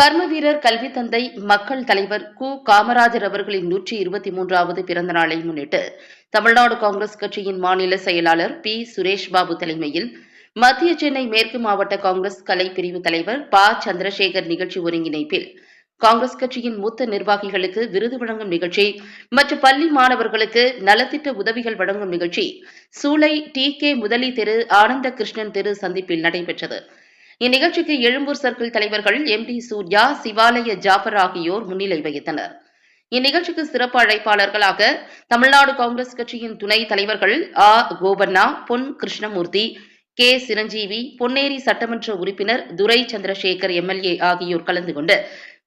கர்ம வீரர் கல்வி தந்தை மக்கள் தலைவர் கு. காமராஜர் அவர்களின் நூற்றி இருபத்தி மூன்றாவது பிறந்த நாளை முன்னிட்டு தமிழ்நாடு காங்கிரஸ் கட்சியின் மாநில செயலாளர் பி. சுரேஷ் பாபு தலைமையில் மத்திய சென்னை மேற்கு மாவட்ட காங்கிரஸ் கலை பிரிவு தலைவர் ப. சந்திரசேகர் நிகழ்ச்சி ஒருங்கிணைப்பில் காங்கிரஸ் கட்சியின் மூத்த நிர்வாகிகளுக்கு விருது வழங்கும் நிகழ்ச்சி மற்றும் பள்ளி மாணவர்களுக்கு நலத்திட்ட உதவிகள் வழங்கும் நிகழ்ச்சி சூளை டி. கே. முதலி தெரு ஆனந்த கிருஷ்ணன் தெரு சந்திப்பில் நடைபெற்றது. இந்நிகழ்ச்சிக்கு எழும்பூர் சர்க்கிள் தலைவர்கள் எம் டி சூர்யா சிவாலய ஜாஃபர் ஆகியோர் முன்னிலை வகித்தனர். இந்நிகழ்ச்சிக்கு சிறப்பு அழைப்பாளர்களாக தமிழ்நாடு காங்கிரஸ் கட்சியின் துணைத் தலைவர்கள் ஆ. கோபண்ணா பொன் கிருஷ்ணமூர்த்தி கே. சிரஞ்சீவி பொன்னேரி சட்டமன்ற உறுப்பினர் துரை சந்திரசேகர் எம்எல்ஏ ஆகியோர் கலந்து கொண்டு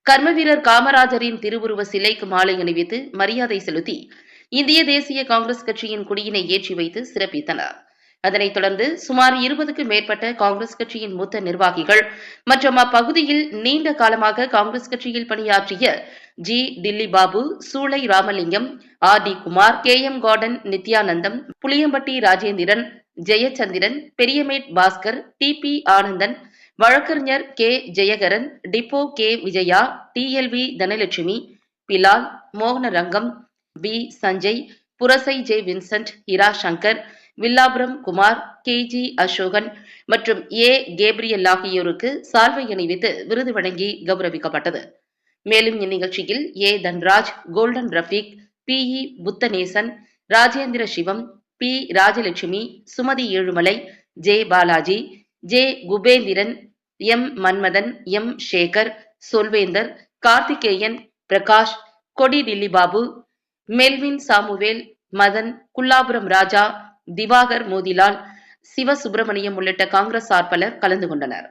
கர்ம வீரர் காமராஜரின் திருவுருவ சிலைக்கு மாலை அணிவித்து மரியாதை செலுத்தி இந்திய தேசிய காங்கிரஸ் கட்சியின் கொடியினை ஏற்றி வைத்து சிறப்பித்தனர். அதனைத் தொடர்ந்து சுமார் இருபதுக்கும் மேற்பட்ட காங்கிரஸ் கட்சியின் மூத்த நிர்வாகிகள் மற்றும் அப்பகுதியில் நீண்ட காலமாக காங்கிரஸ் கட்சியில் பணியாற்றிய G. Dilli Babu Choolai Ramalingam R. T. Kumar K. M. Garden Nithyanandam Puliyampatti Rajendran Jayachandran Periamet Bhaskar T. P. Anandan வழக்கறிஞர் K. Jayakaran depot K. Vijaya T. L. V. Dhanalakshmi Bilal Mohanarangam P Sanjay Purasai J. Vincent இரா. Shankar Villapuram Kumar K. G. Asokan மற்றும் A. Gabriel ஆகியோருக்கு சால்வை அணிவித்து விருது வழங்கி கௌரவிக்கப்பட்டது. மேலும் இந்நிகழ்ச்சியில் A. Dhanraj Golden Rafiq P. E. Buddhanesan Rajendra Sivam P. Rajalakshmi Sumathi Ezhumalai J. Balaji J. Kubendran M. Manmadhan M. Sekar சொல்வேந்தர் Karthikeyan Prakash கொடி டில்லிபாபு மெல்வின் சாமுவேல் மதன் குல்லாபுரம் ராஜா திவாகர் மோதிலால் சிவசுப்பிரமணியம் உள்ளிட்ட காங்கிரஸ் சார்பலர் கலந்து கொண்டனர்.